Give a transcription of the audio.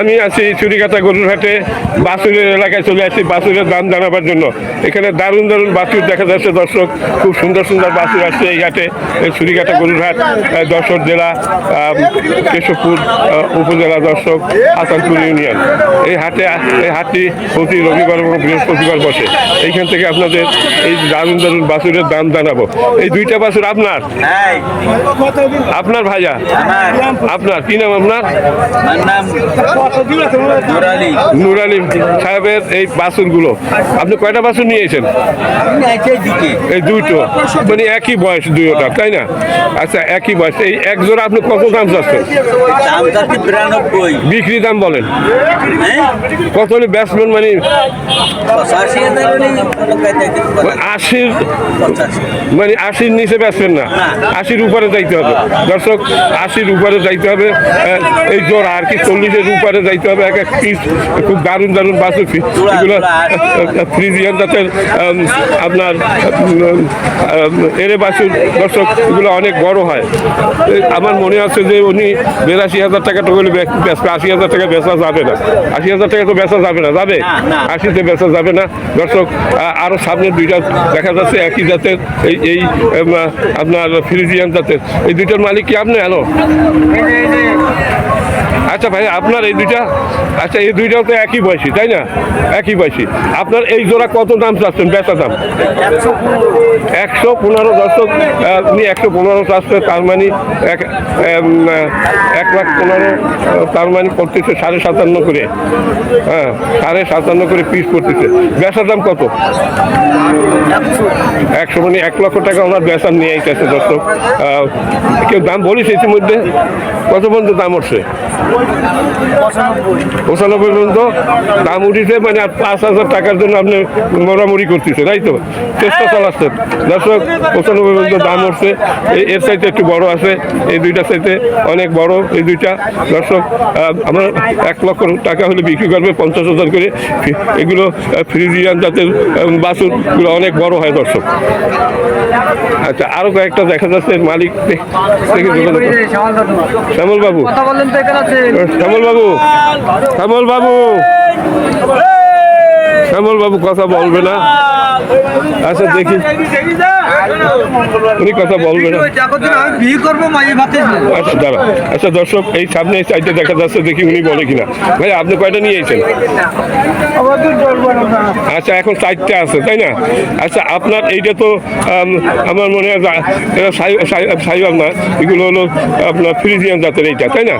আমি আছি চুরিকাটা গরুর হাটে বাসুরের এলাকায় চলে আসছি বাসুরের দাম জানাবার জন্য। এখানে দারুণ দারুণ বাছুর দেখা যাচ্ছে দর্শক। খুব সুন্দর সুন্দর বাছুর আসছে এই হাটে এই চুরিকাটা গরুর হাট যশোর জেলা কেশবপুর উপজেলা দর্শক হাসানপুর ইউনিয়ন। এই হাটে এই হাটটি প্রতি রবিবার এবং বৃহস্পতিবার বসে। এইখান থেকে আপনাদের এই দারুণ দারুণ বাছুরের দাম জানাব। এই দুইটা বাছুর আপনার? আপনার ভাইয়া? আপনার? কি নাম আপনার? নাম নুর আলী সাহেবের এই বাছুরগুলো আপনি কয়টা বাছুর নিয়েছেন? এই দুইটো মানে একই বয়স দুইটা তাই না? আচ্ছা একই বয়স। এই এক জোড়া আপনি কত দাম চাচ্ছেন? বিক্রি দাম বলেন। হ্যাঁ? কত হলে বেচবেন মানে। আশির মানে আশির নিচে বেচবেন না? আশির উপরে যাইতে হবে। দর্শক আশির উপরে যাইতে হবে। এই জোড়া আর কি চল্লিশের উপরে যাইতে হবে এক এক পিস খুব দারুণ দারুণ বাছুর পিস এগুলো ফ্রিজিয়ান জাতের আপনার এরে বাছুর দর্শক এগুলো অনেক বড় হয়। আমার মনে আছে যে উনি বিরাশি হাজার টাকা টোকলে বেচবে আশি হাজার টাকা বেচা যাবে না। আশি হাজার টাকা তো বেচা যাবে না যাবে। আশিতে বেচা যাবে না। দর্শক আরও সামনে দুইটা দেখা যাচ্ছে একই জাতের এই এই আপনার ফ্রিজিয়ান জাতের এই দুইটার মালিক কি আপনি? হ্যালো? আচ্ছা ভাই আপনার এই দুইটা আচ্ছা এই দুইটাও তো একই বয়সী তাই না? একই বয়সী। আপনার এই জোড়া কত দাম চাচ্ছেন বেচা দাম? একশো পনেরো দশক আহ, উনি একশো পনেরো চাচ্ছে তার মানে এক এক লাখ পনেরো তার মানে করতেছে সাড়ে সাতান্ন করে। হ্যাঁ সাড়ে সাতান্ন করে পিস করতেছে। বেচার দাম কত? একশো মানে এক লক্ষ টাকা ওনার বেচার নিয়ে আইতেছে দর্শক। কেউ দাম বলিস ইতিমধ্যে? কত পর্যন্ত দাম উঠছে? পঁচানব্বই পর্যন্ত দাম উঠিছে মানে পাঁচ হাজার টাকার জন্য আপনি মোড়ামুড়ি করতেছে তাই তো? চেষ্টা চালাচ্ছেন। দর্শক পঁচানব্বই পর্যন্ত দাম উঠছে। এই- এর চাইতে একটু বড় আছে এই দুইটা চাইতে অনেক বড় এই দুইটা। দর্শক আমরা এক লক্ষ টাকা হলে বিক্রি করবে পঞ্চাশ হাজার করে। এগুলো ফ্রিজিয়ান জাতের বাসুরগুলো অনেক বড় হয় দর্শক। আচ্ছা আরও কয়েকটা দেখা যাচ্ছে মালিক শ্যামল বাবু কথা বললেন তো এখানে আছে শ্যামল বাবু। শ্যামল বাবু। শ্যামল বাবু কথা বলবে না। আচ্ছা দেখি। উনি কথা বলবে না। আচ্ছা দাঁড়া আচ্ছা দর্শক, এই সামনে এই সাইডে দেখা যাচ্ছে, দেখি উনি বলে কিনা। ভাই, আপনি কয়টা নিয়ে এসেছেন? আচ্ছা এখন চারটে আছে, তাই না? আচ্ছা আপনার এইটা তো আমার মনে হয় এটা সাই- সাই- না। এগুলো হলো আপনার ফ্রিজিয়ান জাতের এইটা, তাই না?